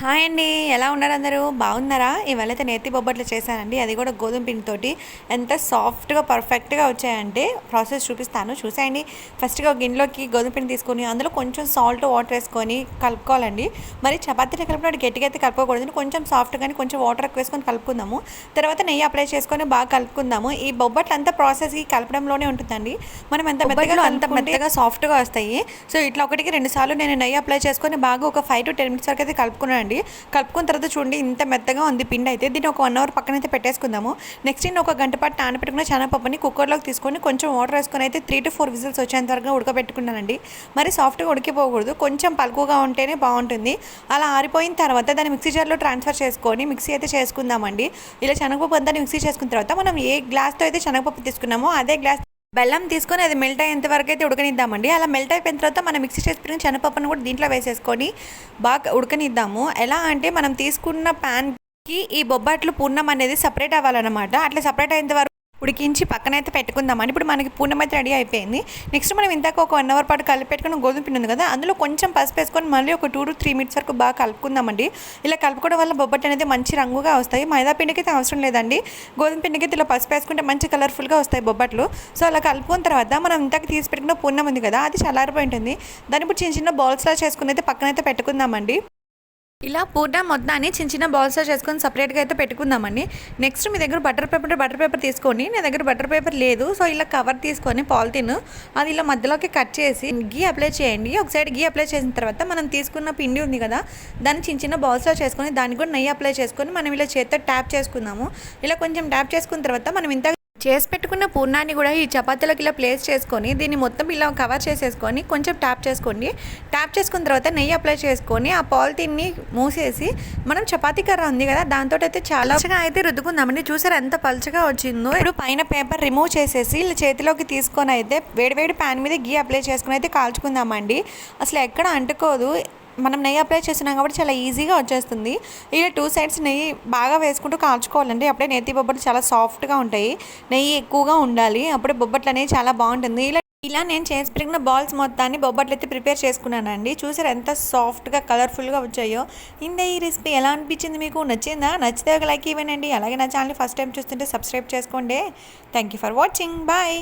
Hi అండి. ఎలా ఉన్నారు అందరూ? బాగున్నారా? ఇవాళ అయితే నేతి బొబ్బట్లు చేశానండి. అది కూడా గోధుమ పిండితోటి. ఎంత సాఫ్ట్గా పర్ఫెక్ట్గా వచ్చాయంటే ప్రాసెస్ చూపిస్తాను. చూసేయండి. ఫస్ట్గా ఒక గిన్నెలోకి గోధుమ పిండి తీసుకొని అందులో కొంచెం సాల్ట్ వాటర్ వేసుకొని కలుపుకోవాలండి. మరి చపాతీని కలిపినప్పుడు గట్టిగా అయితే కలుపుకోకూడదు. కొంచెం సాఫ్ట్ కానీ కొంచెం వాటర్ ఎక్కువ వేసుకొని కలుపుకుందాము. తర్వాత నెయ్యి అప్లై చేసుకొని బాగా కలుపుకుందాము. ఈ బొబ్బట్లు అంతా ప్రాసెస్కి కలపడంలోనే ఉంటుందండి. మనం ఎంత మెత్తగా అంత మెత్తగా సాఫ్ట్గా వస్తాయి. సో ఇట్లా ఒకటికి రెండు సార్లు నేను నెయ్యి అప్లై చేసుకొని బాగా ఒక ఫైవ్ టు టెన్ మినిట్స్ వరకు అయితే కలుపుకున్నాను అండి కలుపుకున్న తర్వాత చూడండి ఇంత మెత్తగా ఉంది పిండి అయితే. దీన్ని ఒక వన్ అవర్ పక్కన అయితే పెట్టేసుకుందాము. నెక్స్ట్ నేను ఒక గంట పాటు నానబెట్టుకున్న శనగపప్పుని కుక్కర్లోకి తీసుకొని కొంచెం వాటర్ వేసుకొని అయితే త్రీ టు ఫోర్ విజిల్స్ వచ్చేంత వరకు ఉడకబెట్టుకున్నానండి. మరి సాఫ్ట్గా ఉడికిపోకూడదు. కొంచెం పలుకుగా ఉంటేనే బాగుంటుంది. అలా ఆరిపోయిన తర్వాత దాన్ని మిక్సీ జార్లో ట్రాన్స్ఫర్ చేసుకొని మిక్సీ అయితే చేసుకుందామండి. ఇలా శనగపప్పు అంతా మిక్సీ చేసుకున్న తర్వాత మనం ఏ గ్లాస్తో అయితే శనగపప్పు తీసుకున్నామో అదే గ్లాస్ బెల్లం తీసుకొని అది మెల్ట్ అయ్యేంత వరకు అయితే ఉడకనిద్దామండి. అలా మెల్ట్ అయిపోయిన తర్వాత మనం మిక్సీ చేసి పెట్టిన శనగపప్పును కూడా దీంట్లో వేసేసుకొని బాగా ఉడకనిద్దాము. ఎలా అంటే మనం తీసుకున్న ప్యాన్కి ఈ బొబ్బట్లు పూర్ణం అనేది సపరేట్ అవ్వాలన్నమాట. అట్లా సపరేట్ అయిన వరకు ఉడికించి పక్కనైతే పెట్టుకుందామని ఇప్పుడు మనకి పూర్ణం అయితే రెడీ అయిపోయింది. నెక్స్ట్ మనం ఇందాక ఒక వన్ అవర్ పాటు కలిపి పెట్టుకున్న గోధుమ పిండి ఉంది కదా అందులో కొంచెం పసుపు వేసుకొని మళ్ళీ ఒక టూ టు త్రీ మినిట్స్ వరకు బాగా కలుపుకుందామండి. ఇలా కలుపుకోవడం వల్ల బొబ్బట్ అనేది మంచి రంగుగా వస్తాయి. మైదా పిండికి అయితే అవసరం లేదండి. గోధుమ పిండికి అయితే ఇలా పసుపు వేసుకుంటే మంచి కలర్ఫుల్గా వస్తాయి బొబ్బట్లు. సో అలా కలుపుకున్న తర్వాత మనం ఇంతకు తీసి పెట్టుకున్న పూర్ణం ఉంది కదా అది చల్లారిపోయి ఉంటుంది. దాన్ని ఇప్పుడు చిన్న చిన్న బాల్స్లా చేసుకుని అయితే పక్కనైతే పెట్టుకుందామండి. ఇలా పూర్ణ మొత్తాన్ని చిన్న చిన్న బాల్స్లో చేసుకొని సపరేట్గా అయితే పెట్టుకుందామండి. నెక్స్ట్ మీ దగ్గర బటర్ పేపర్ బటర్ పేపర్ తీసుకోండి. నా దగ్గర బటర్ పేపర్ లేదు. సో ఇలా కవర్ తీసుకొని పాలిథిన్ అది ఇలా మధ్యలోకి కట్ చేసి గీ అప్లై చేయండి. ఒక సైడ్ గీ అప్లై చేసిన తర్వాత మనం తీసుకున్న పిండి ఉంది కదా దాన్ని చిన్న చిన్న బాల్స్లో చేసుకొని దానికి కూడా నెయ్యి అప్లై చేసుకొని మనం ఇలా చేత్తో ట్యాప్ చేసుకుందాము. ఇలా కొంచెం ట్యాప్ చేసుకున్న తర్వాత మనం ఇంత చేసి పెట్టుకున్న పూర్ణాన్ని కూడా ఈ చపాతీలోకి ఇలా ప్లేస్ చేసుకొని దీన్ని మొత్తం ఇలా కవర్ చేసేసుకొని కొంచెం ట్యాప్ చేసుకోండి. ట్యాప్ చేసుకున్న తర్వాత నెయ్యి అప్లై చేసుకొని ఆ పాలిథిన్ని మూసేసి మనం చపాతీ కర్ర ఉంది కదా దాంతో అయితే చాలా పలుచగా అయితే రుద్దుకుందామండి. చూసారు ఎంత పలుచగా వచ్చిందో? ఇప్పుడు పైన పేపర్ రిమూవ్ చేసేసి ఇలా చేతిలోకి తీసుకొని అయితే వేడివేడి ప్యాన్ మీద గీ అప్లై చేసుకుని అయితే కాల్చుకుందామండి. అసలు ఎక్కడ అంటుకోదు. మనం నెయ్యి అప్లై చేస్తున్నాం కాబట్టి చాలా ఈజీగా వచ్చేస్తుంది. ఇలా టూ సైడ్స్ నెయ్యి బాగా వేసుకుంటూ కాల్చుకోవాలండి. అప్పుడే నెత్తి బొబ్బట్లు చాలా సాఫ్ట్గా ఉంటాయి. నెయ్యి ఎక్కువగా ఉండాలి. అప్పుడే బొబ్బట్లు అనేవి చాలా బాగుంటుంది. ఇలా ఇలా నేను చేసి పెరిగిన బాల్స్ మొత్తాన్ని బొబ్బట్లు అయితే ప్రిపేర్ చేసుకున్నానండి. చూసారు ఎంత సాఫ్ట్గా కలర్ఫుల్గా వచ్చాయో. ఇంత ఈ రెసిపీ ఎలా అనిపించింది మీకు? నచ్చిందా? నచ్చితే ఒక లైక్ ఇవ్వనండి అలాగే నా ఛానల్ ఫస్ట్ టైం చూస్తుంటే సబ్స్క్రైబ్ చేసుకోండి. Thank you for watching bye